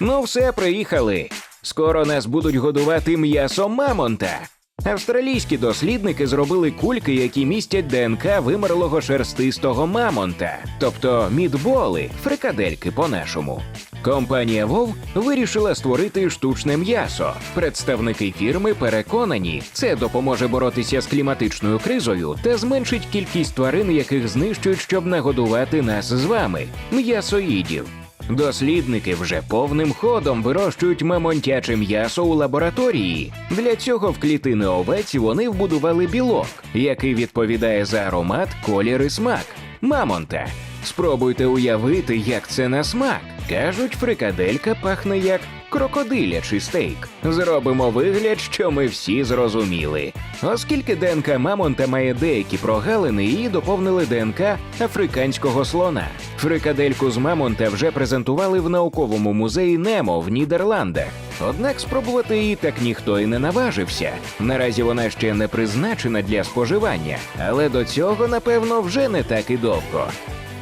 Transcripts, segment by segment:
Ну, все, приїхали. Скоро нас будуть годувати м'ясом мамонта. Австралійські дослідники зробили кульки, які містять ДНК вимерлого шерстистого мамонта, тобто мідболи, фрикадельки по-нашому. Компанія Вов вирішила створити штучне м'ясо. Представники фірми переконані, це допоможе боротися з кліматичною кризою та зменшить кількість тварин, яких знищують, щоб нагодувати нас з вами м'ясоїдів. Дослідники вже повним ходом вирощують мамонтяче м'ясо у лабораторії. Для цього в клітини овець вони вбудували білок, який відповідає за аромат, колір і смак мамонта. Спробуйте уявити, як це на смак. Кажуть, фрикаделька пахне як крокодилячий стейк. Зробимо вигляд, що ми всі зрозуміли. Оскільки ДНК мамонта має деякі прогалини, її доповнили ДНК африканського слона. Фрикадельку з мамонта вже презентували в науковому музеї Немо в Нідерландах. Однак спробувати її так ніхто і не наважився. Наразі вона ще не призначена для споживання, але до цього, напевно, вже не так і довго.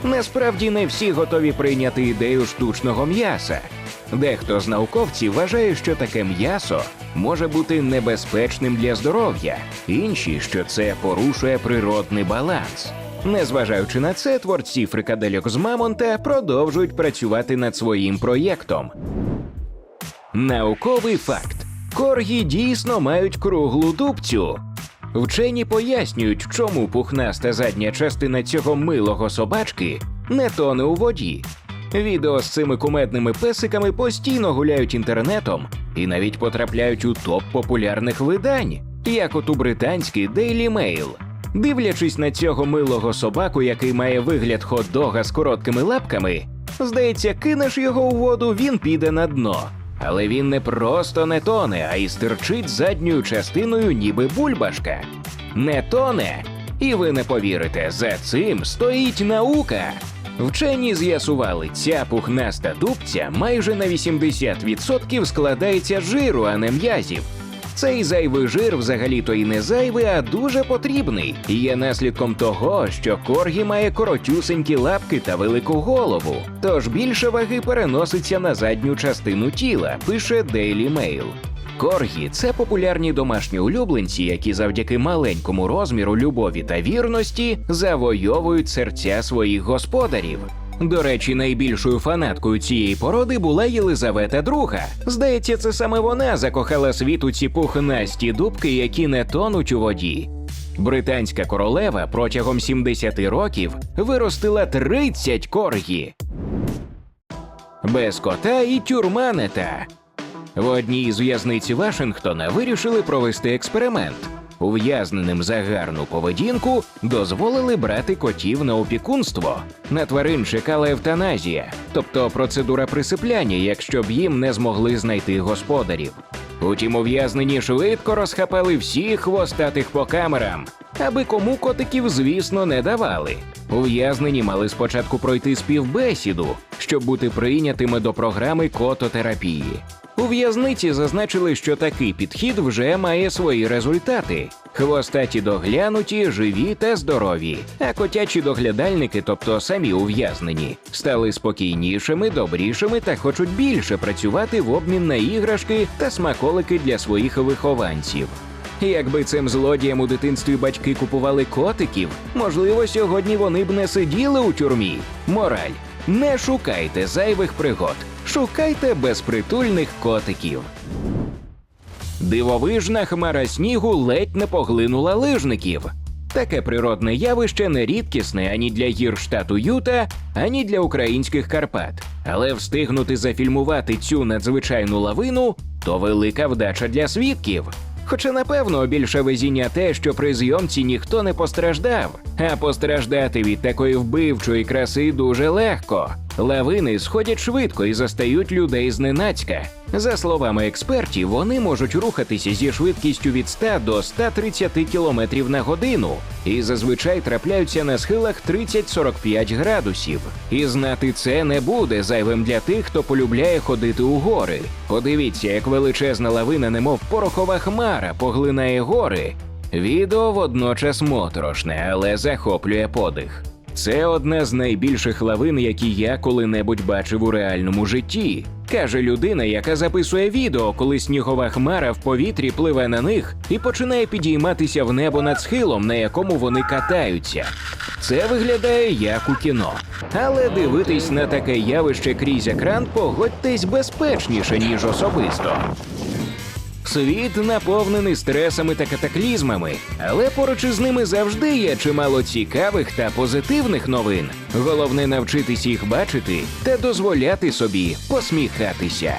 Насправді не всі готові прийняти ідею штучного м'яса. Дехто з науковців вважає, що таке м'ясо може бути небезпечним для здоров'я, інші, що це порушує природний баланс. Незважаючи на це, творці фрикадельок з мамонта продовжують працювати над своїм проєктом. Науковий факт: коргі дійсно мають круглу дубцю. Вчені пояснюють, чому пухнаста задня частина цього милого собачки не тоне у воді. Відео з цими кумедними песиками постійно гуляють інтернетом і навіть потрапляють у топ популярних видань, як от у британський Daily Mail. Дивлячись на цього милого собаку, який має вигляд хот-дога з короткими лапками, здається, кинеш його у воду, він піде на дно. Але він не просто не тоне, а й стирчить задньою частиною, ніби бульбашка. Не тоне. І ви не повірите, за цим стоїть наука. Вчені з'ясували, ця пухнаста дубця майже на 80% складається з жиру, а не м'язів. Цей зайвий жир взагалі-то і не зайвий, а дуже потрібний. І є наслідком того, що коргі має коротюсенькі лапки та велику голову. Тож більше ваги переноситься на задню частину тіла, пише Daily Mail. Коргі це популярні домашні улюбленці, які завдяки маленькому розміру любові та вірності завойовують серця своїх господарів. До речі, найбільшою фанаткою цієї породи була Єлизавета II. Здається, це саме вона закохала світ у ці пухнасті дубки, які не тонуть у воді. Британська королева протягом 70 років виростила 30 коргі. Без кота і тюрма не та. В одній з в'язниць Вашингтона вирішили провести експеримент. Ув'язненим за гарну поведінку дозволили брати котів на опікунство. На тварин чекала евтаназія, тобто процедура присипляння, якщо б їм не змогли знайти господарів. Утім, ув'язнені швидко розхапали всіх хвостатих по камерам, аби кому котиків, звісно, не давали. Ув'язнені мали спочатку пройти співбесіду, щоб бути прийнятими до програми кототерапії. У в'язниці зазначили, що такий підхід вже має свої результати. Хвостаті доглянуті, живі та здорові. А котячі доглядальники, тобто самі ув'язнені, стали спокійнішими, добрішими та хочуть більше працювати в обмін на іграшки та смаколики для своїх вихованців. Якби цим злодіям у дитинстві батьки купували котиків, можливо, сьогодні вони б не сиділи у тюрмі. Мораль: не шукайте зайвих пригод, шукайте безпритульних котиків. Дивовижна хмара снігу ледь не поглинула лижників. Таке природне явище не рідкісне ані для гір штату Юта, ані для українських Карпат. Але встигнути зафільмувати цю надзвичайну лавину то велика вдача для свідків. Хоча, напевно, більше везіння те, що при зйомці ніхто не постраждав, А постраждати від такої вбивчої краси дуже легко. Лавини сходять швидко і застають людей зненацька. За словами експертів, вони можуть рухатися зі швидкістю від 100 до 130 км на годину і зазвичай трапляються на схилах 30-45 градусів. І знати це не буде зайвим для тих, хто полюбляє ходити у гори. Подивіться, як величезна лавина, немов порохова хмара, поглинає гори. Відео водночас моторошне, але захоплює подих. Це одна з найбільших лавин, які я коли-небудь бачив у реальному житті, каже людина, яка записує відео, коли снігова хмара в повітрі пливе на них і починає підійматися в небо над схилом, на якому вони катаються. Це виглядає як у кіно. Але дивитись на таке явище крізь екран погодьтесь безпечніше, ніж особисто. Світ наповнений стресами та катаклізмами, але поруч із ними завжди є чимало цікавих та позитивних новин. Головне навчитись їх бачити та дозволяти собі посміхатися.